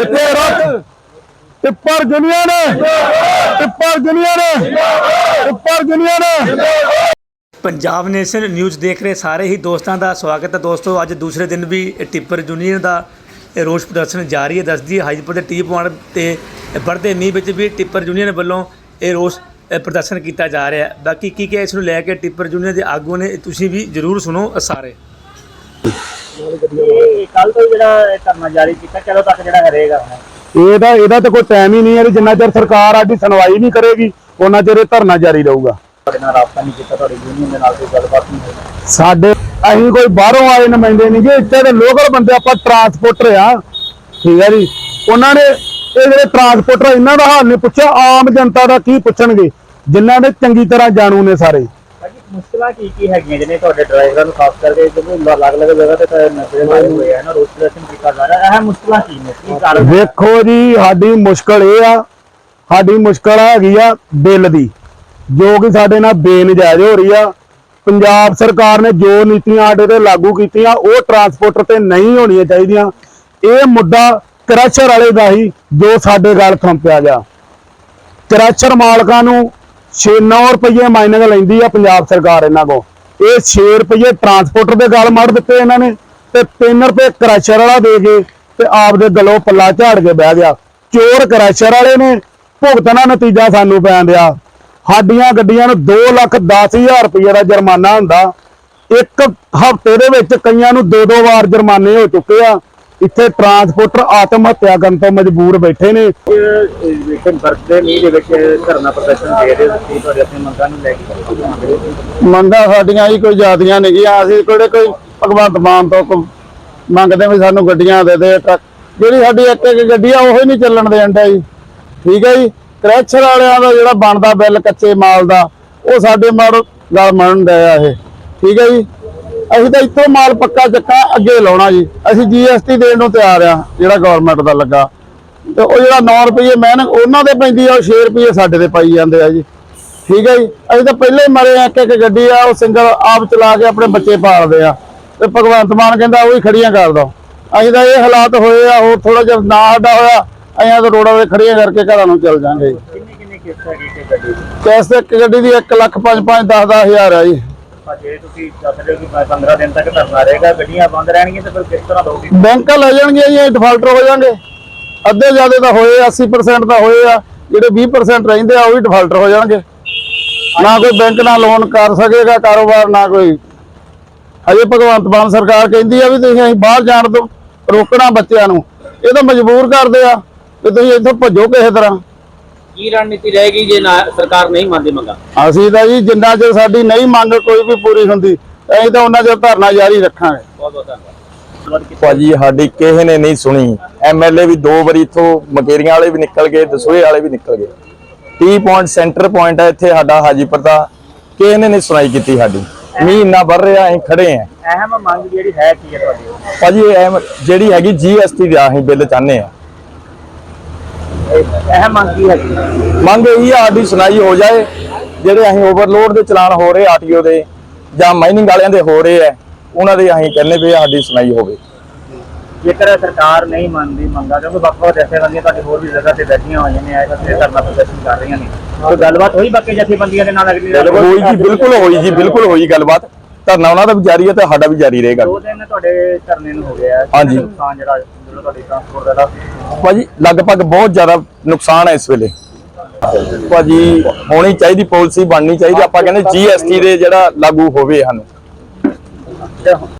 ਇੱਥੇ ਰੱਖ। Tipper union tipper union tipper union Punjab nation news ਦੇਖ ਰਹੇ ਸਾਰੇ ਹੀ ਦੋਸਤਾਂ ਦਾ ਸਵਾਗਤ ਹੈ। ਦੋਸਤੋ, ਅੱਜ ਦੂਸਰੇ ਦਿਨ ਵੀ ਇਹ ਟਿੱਪਰ ਯੂਨੀਅਨ ਦਾ ਇਹ ਰੋਸ ਪ੍ਰਦਰਸ਼ਨ ਜਾਰੀ ਹੈ। ਦੱਸਦੀ ਹੈ ਹਾਜੀਪੁਰ ਦੇ ਟੀ ਪੁਆਇੰਟ ਤੇ ਵੜਦੇ ਮੀਂਹ ਵਿੱਚ ਵੀ ਟਿੱਪਰ ਯੂਨੀਅਨ ਵੱਲੋਂ ਇਹ ਰੋਸ ਪ੍ਰਦਰਸ਼ਨ ਕੀਤਾ ਜਾ ਰਿਹਾ ਹੈ। ਬਾਕੀ ਕੀ ਕੀ ਇਸ ਨੂੰ ਲੈ ਕੇ ਟਿੱਪਰ ਯੂਨੀਅਨ ਦੇ ਆਗੂ ਨੇ, ਤੁਸੀਂ ਵੀ ਜਰੂਰ ਸੁਣੋ ਸਾਰੇ। ਕੱਲ ਤੋਂ ਜਿਹੜਾ ਧਰਨਾ ਜਾਰੀ ਕੀਤਾ ਕਦੋਂ ਤੱਕ ਜਿਹੜਾ ਰਹੇਗਾ ਇਹਦਾ ਇਹਦਾ ਤਾਂ ਕੋਈ ਟਾਈਮ ਹੀ ਨਹੀਂ ਹੈ ਵੀ ਜਿੰਨਾ ਚਿਰ ਸਰਕਾਰ ਸਾਡੀ ਸੁਣਵਾਈ ਨਹੀਂ ਕਰੇਗੀ ਉਹਨਾਂ ਚਿਰ ਇਹ ਧਰਨਾ ਜਾਰੀ ਰਹੂਗਾ। ਤੁਹਾਡੇ ਨਾਲ ਰਾਬਤਾ ਨਹੀਂ ਕੀਤਾ ਤੁਹਾਡੀ ਯੂਨੀਅਨ ਦੇ ਨਾਲ ਕੋਈ ਗੱਲਬਾਤ ਨਹੀਂ ਹੋਈ। ਸਾਡੇ ਅਸੀਂ ਕੋਈ ਬਾਹਰੋਂ ਆਏ ਨੁਮਾਇੰਦੇ ਨਹੀਂ ਜੀ ਇੱਥੇ ਦੇ ਲੋਕਲ ਬੰਦੇ ਆਪਾਂ ਟਰਾਂਸਪੋਰਟਰ ਆ। ਠੀਕ ਹੈ ਜੀ। ਉਹਨਾਂ ਨੇ ਇਹ ਜਿਹੜੇ ਟਰਾਂਸਪੋਰਟਰ ਇਹਨਾਂ ਦਾ ਹਾਲ ਨਹੀਂ ਪੁੱਛਿਆ ਆਮ ਜਨਤਾ ਦਾ ਕੀ ਪੁੱਛਣਗੇ? ਜਿਨ੍ਹਾਂ ਨੇ ਚੰਗੀ ਤਰ੍ਹਾਂ ਜਾਣੂ ਨੇ ਸਾਰੇ। ਮੁਸ਼ਕਲਾਂ ਕੀ ਕੀ ਹੈਗੀਆਂ ਜਿਹਨੇ ਤੁਹਾਡੇ ਡਰਾਈਵਰਾਂ ਨੂੰ ਖਾਸ ਕਰਕੇ ਜਦੋਂ ਅਲੱਗ-ਅਲੱਗ ਜਗ੍ਹਾ ਤੇ ਤਾਂ ਨਸ਼ੇ ਲਾਏ ਹੋਏ ਆ ਨਾ ਰੋਡ ਕੀਤਾ ਜਾ ਰਿਹਾ? ਇਹ ਮੁਸ਼ਕਲਾਂ ਕੀ ਨੇ? ਕੀ ਕਾਰਨ ਵੇਖੋ ਜੀ, ਸਾਡੀ ਮੁਸ਼ਕਲ ਇਹ ਆ, ਸਾਡੀ ਮੁਸ਼ਕਲ ਹੈਗੀ ਆ ਬਿੱਲ ਦੀ। ਜੋ ਕਿ ਸਾਡੇ ਨਾਲ ਬੇਨਜਾਇਜ਼ ਹੋ ਰਹੀ ਆ। ਪੰਜਾਬ ਸਰਕਾਰ ਨੇ ਜੋ ਨੀਤੀਆਂ ਸਾਡੇ ਤੇ ਲਾਗੂ ਕੀਤੀਆਂ, ਉਹ ਟਰਾਂਸਪੋਰਟਰ ਤੇ ਨਹੀਂ ਹੋਣੀਆਂ ਚਾਹੀਦੀਆਂ। ਇਹ ਮੁੱਦਾ ਕਰੈਸ਼ਰ ਵਾਲੇ ਦਾ ਹੀ ਜੋ ਸਾਡੇ ਗੱਲ ਥੰਪਿਆ ਗਿਆ। ਕਰੈਸ਼ਰ ਮਾਲਕਾਂ ਨੂੰ 6-9 ਰੁਪਏ ਮਾਈਨਿੰਗ ਲੈਂਦੀ ਆ ਪੰਜਾਬ ਸਰਕਾਰ ਇਹਨਾਂ ਕੋ ਇਹ 6 ਰੁਪਏ ਟਰਾਂਸਪੋਰਟਰ ਦੇ ਗੱਲ ਮੜ ਦਿੱਤੇ ਇਹਨਾਂ ਨੇ ਤੇ 3 ਰੁਪਏ ਕਰੈਸ਼ਰ ਵਾਲਾ ਦੇ ਕੇ ਤੇ ਆਪ ਦੇ ਗਲੋਂ ਪੱਲਾ ਝਾੜ ਕੇ ਬਹਿ ਗਿਆ। ਚੋਰ ਕਰੈਸ਼ਰ ਵਾਲੇ ਨੇ, ਭੁਗਤਣਾ ਨਤੀਜਾ ਸਾਨੂੰ ਪੈਣ ਦਿਆ। ਸਾਡੀਆਂ ਗੱਡੀਆਂ ਨੂੰ 2 ਲੱਖ 10000 ਰੁਪਏ ਦਾ ਜੁਰਮਾਨਾ ਹੁੰਦਾ। ਇੱਕ ਹਫ਼ਤੇ ਦੇ ਵਿੱਚ ਕਈਆਂ ਨੂੰ ਦੋ ਦੋ ਵਾਰ ਜੁਰਮਾਨੇ ਹੋ ਚੁੱਕੇ ਆ। ਇੱਥੇ ਟਰਾਂਸਪੋਰਟਰ ਆਤਮ ਹੱਤਿਆ ਕਰਨ ਤੋਂ ਮਜਬੂਰ ਬੈਠੇ ਨੇ। ਦੇ ਦੇ ਮੰਗਾਂ ਸਾਡੀਆਂ ਹੀ ਕੋਈ ਜ਼ਿਆਦੀਆਂ ਨੇਗੀਆਂ ਅਸੀਂ ਕਿਹੜੇ ਕੋਈ ਭਗਵੰਤ ਮਾਨ ਤੋਂ ਮੰਗਦੇ ਵੀ ਸਾਨੂੰ ਗੱਡੀਆਂ ਦੇ ਦੇ ਟਰੱਕ। ਜਿਹੜੀ ਸਾਡੀ ਇੱਕ ਇੱਕ ਗੱਡੀ ਆ ਉਹ ਹੀ ਨਹੀਂ ਚੱਲਣ ਦੇਣ ਡਿਆ ਜੀ ਠੀਕ ਹੈ ਜੀ? ਕ੍ਰੈਸ਼ਰ ਵਾਲਿਆਂ ਦਾ ਜਿਹੜਾ ਬਣਦਾ ਬਿੱਲ ਕੱਚੇ ਮਾਲ ਦਾ ਉਹ ਸਾਡੇ ਮਾਰ ਗੱਲ ਮੰਨ ਡਿਆ ਇਹ। ਠੀਕ ਹੈ ਜੀ? ਅਸੀਂ ਤਾਂ ਇੱਥੋਂ ਮਾਲ ਪੱਕਾ ਚੱਕਾ ਅੱਗੇ ਲਾਉਣਾ ਜੀ। ਅਸੀਂ ਜੀਐਸਟੀ ਦੇਣ ਨੂੰ ਤਿਆਰ ਆ ਜਿਹੜਾ ਗਵਰਨਮੈਂਟ ਦਾ ਲੱਗਾ। ਤੇ ਉਹ ਜਿਹੜਾ 9 ਰੁਪਏ ਮਿਹਨਤ ਉਹਨਾਂ ਦੇ ਪੈਂਦੀ ਆ ਉਹ 6 ਰੁਪਏ ਸਾਡੇ ਤੇ ਪਾਈ ਜਾਂਦੇ ਆ ਜੀ। ਠੀਕ ਹੈ ਜੀ? ਅਸੀਂ ਤਾਂ ਪਹਿਲੇ ਹੀ ਮਰੇ ਆ ਇੱਕ ਇੱਕ ਗੱਡੀ ਆ ਉਹ ਸਿੰਗਲ ਆਪ ਚਲਾ ਕੇ ਆਪਣੇ ਬੱਚੇ ਪਾਲਦੇ ਆ। ਤੇ ਭਗਵੰਤ ਮਾਨ ਕਹਿੰਦਾ ਉਹ ਹੀ ਖੜੀਆਂ ਕਰ ਦੋ। ਅਸੀਂ ਤਾਂ ਇਹ ਹਾਲਾਤ ਹੋਏ ਆ ਹੋਰ ਥੋੜਾ ਜਿਹਾ ਨਾ ਸਾਡਾ ਹੋਇਆ ਅਸੀਂ ਤਾਂ ਰੋਡਾਂ 'ਤੇ ਖੜੀਆਂ ਕਰਕੇ ਘਰਾਂ ਨੂੰ ਚੱਲ ਜਾਾਂਗੇ। ਕਿੰਨੀ ਕਿੰਨੀ ਕਿਸ਼ਤ ਕਿ ਗੱਡੀ ਦੀ? ਇੱਕ ਗੱਡੀ ਦੀ 1 ਲੱਖ 5 5 10 10 ਹਜ਼ਾਰ ਆ ਜੀ। ਜੇ ਤੁਸੀਂ ਦੱਸ ਰਹੇ ਹੋ ਕਿ 15 ਦਿਨ ਤੱਕ ਧਰਨਾ ਰਹੇਗਾ, ਗੱਡੀਆਂ ਬੰਦ ਰਹਿਣਗੀਆਂ ਤੇ ਫਿਰ ਕਿਸ ਤਰ੍ਹਾਂ ਦੋਗੇ ਬੈਂਕਾਂ ਲੈ ਜਾਣਗੀਆਂ ਜੀ ਡਿਫਾਲਟਰ ਹੋ ਜਾਣਗੇ। ਅੱਧੇ ਜ਼ਿਆਦੇ ਤਾਂ ਹੋਏ 80% ਤਾਂ ਹੋਏ ਆ, ਜਿਹੜੇ 20% ਰਹਿੰਦੇ ਆ, ਉਹ ਵੀ ਡਿਫਾਲਟਰ ਹੋ ਜਾਣਗੇ। ਨਾ ਕੋਈ ਬੈਂਕ ਨਾਲ ਲੋਨ ਕਰ ਸਕੇਗਾ ਕਾਰੋਬਾਰ, ਨਾ ਕੋਈ। ਅਜੇ ਭਗਵੰਤ ਮਾਨ ਸਰਕਾਰ ਕਹਿੰਦੀ ਆ ਵੀ ਤੁਸੀਂ ਅਸੀਂ ਬਾਹਰ ਜਾਣ ਤੋਂ ਰੋਕਣਾ ਬੱਚਿਆਂ ਨੂੰ। ਇਹ ਤਾਂ ਮਜਬੂਰ ਕਰਦੇ ਆ ਕਿ ਤੁਸੀਂ ਇੱਥੋਂ ਭੱਜੋ ਕਿਸੇ ਤਰ੍ਹਾਂ। ਕੀ ਰਣਨੀਤੀ ਰਹੇਗੀ ਜੇ ਨਾ ਸਰਕਾਰ ਨਹੀਂ ਮੰਨਦੀ ਮੰਗਾ? ਅਸੀਂ ਤਾਂ ਜੀ ਜਿੰਨਾ ਚਿਰ ਸਾਡੀ ਨਹੀਂ ਮੰਗ ਕੋਈ ਵੀ ਪੂਰੀ ਹੁੰਦੀ ਅਸੀਂ ਤਾਂ ਉਹਨਾਂ ਚਿਰ ਧਰਨਾ ਜਾਰੀ ਰੱਖਾਂਗੇ। ਬਹੁਤ ਬਹੁਤ ਧੰਨਵਾਦ। ਭਾਜੀ ਸਾਡੀ ਕਿਸੇ ਨੇ ਨਹੀਂ ਸੁਣੀ। ਐਮਐਲਏ ਵੀ ਦੋ ਵਾਰੀ ਇਥੋਂ ਮਕੇਰੀਆਂ ਵਾਲੇ ਵੀ ਨਿਕਲ ਗਏ ਦਸੂਏ ਵਾਲੇ ਵੀ ਨਿਕਲ ਗਏ। ਟੀ ਪੁਆਇੰਟ ਸੈਂਟਰ ਪੁਆਇੰਟ ਹੈ ਇੱਥੇ ਸਾਡਾ ਹਾਜੀਪੁਰ ਦਾ। ਕਿਸੇ ਨੇ ਨਹੀਂ ਸੁਣਾਈ ਕੀਤੀ ਸਾਡੀ। ਮੀਂਹ ਇੰਨਾ ਵੱਧ ਰਿਹਾ ਅਸੀਂ ਖੜੇ ਆਂ ਅਹਿਮ ਮੰਗ ਜਿਹੜੀ ਹੈ ਕੀ ਹੈ ਤੁਹਾਡੀ? ਭਾਜੀ ਜਿਹੜੀ ਹੈਗੀ ਜੀਐਸਟੀ ਦਾ ਅਸੀਂ ਬਿੱਲ ਚਾਹੁੰਦੇ ਆ ਅਹਿਮ ਮੰਗ ਕੀ ਹੈਗੀ ਮੰਗ ਇਹੀ ਆ ਸਾਡੀ ਸੁਣਾਈ ਹੋ ਜਾਏ ਜਿਹੜੇ ਅਸੀਂ ਓਵਰਲੋਡ ਦੇ ਚਲਾਨ ਹੋ ਰਹੇ ਆਰਟੀਓ ਦੇ ਜਾਂ ਮਾਈਨਿੰਗ ਵਾਲਿਆਂ ਦੇ ਹੋ ਰਹੇ ਆ ਉਹਨਾਂ ਦੇ ਅਸੀਂ ਕਹਿੰਦੇ ਵੀ ਸਾਡੀ ਸੁਣਾਈ ਹੋਵੇ ਜੇਕਰ ਸਰਕਾਰ ਨਹੀਂ ਮੰਨਦੀ ਮੰਗਾ ਕਿਉਂਕਿ ਵੱਖ ਵੱਖ ਜਥੇਬੰਦੀਆਂ ਤੁਹਾਡੀ ਹੋਰ ਵੀ ਜਗ੍ਹਾ ਤੇ ਬੈਠੀਆਂ ਹੋਈਆਂ ਨੇ ਇਸ ਤੇ ਧਰਨਾ ਪ੍ਰਦਰਸ਼ਨ ਕਰ ਰਹੀਆਂ ਨੇ ਕੋਈ ਗੱਲਬਾਤ ਹੋਈ ਬਾਕੀ ਜਥੇਬੰਦੀਆਂ ਦੇ ਨਾਲ ਅਗਲੀ? ਹੋਈ ਜੀ ਬਿਲਕੁਲ ਹੋਈ ਜੀ ਬਿਲਕੁਲ ਹੋਈ ਗੱਲਬਾਤ ਧਰਨਾ ਉਹਨਾਂ ਦਾ ਵੀ ਜਾਰੀ ਹੈ ਤੇ ਸਾਡਾ ਵੀ ਜਾਰੀ ਰਹੇਗਾ ਦੋ ਦਿਨ ਤੁਹਾਡੇ ਧਰਨੇ ਨੂੰ ਹੋ ਗਿਆ ਹੈ। ਹਾਂਜੀ। ਨੁਕਸਾਨ ਜਿਹੜਾ ਜਿਹੜਾ ਤੁਹਾਡੀ ਟਰਾਂਸਪੋਰਟ ਦਾ ਭਾਜੀ ਲਗਭਗ ਬਹੁਤ ਜ਼ਿਆਦਾ ਨੁਕਸਾਨ ਹੈ ਇਸ ਵੇਲੇ। ਭਾਜੀ ਹੋਣੀ ਚਾਹੀਦੀ ਪਾਲਿਸੀ ਬਣਨੀ ਚਾਹੀਦੀ। ਆਪਾਂ ਕਹਿੰਦੇ ਜੀਐਸਟੀ ਦੇ ਜਿਹੜਾ ਲਾਗੂ ਹੋਵੇ ਸਾਨੂੰ। ਤੇ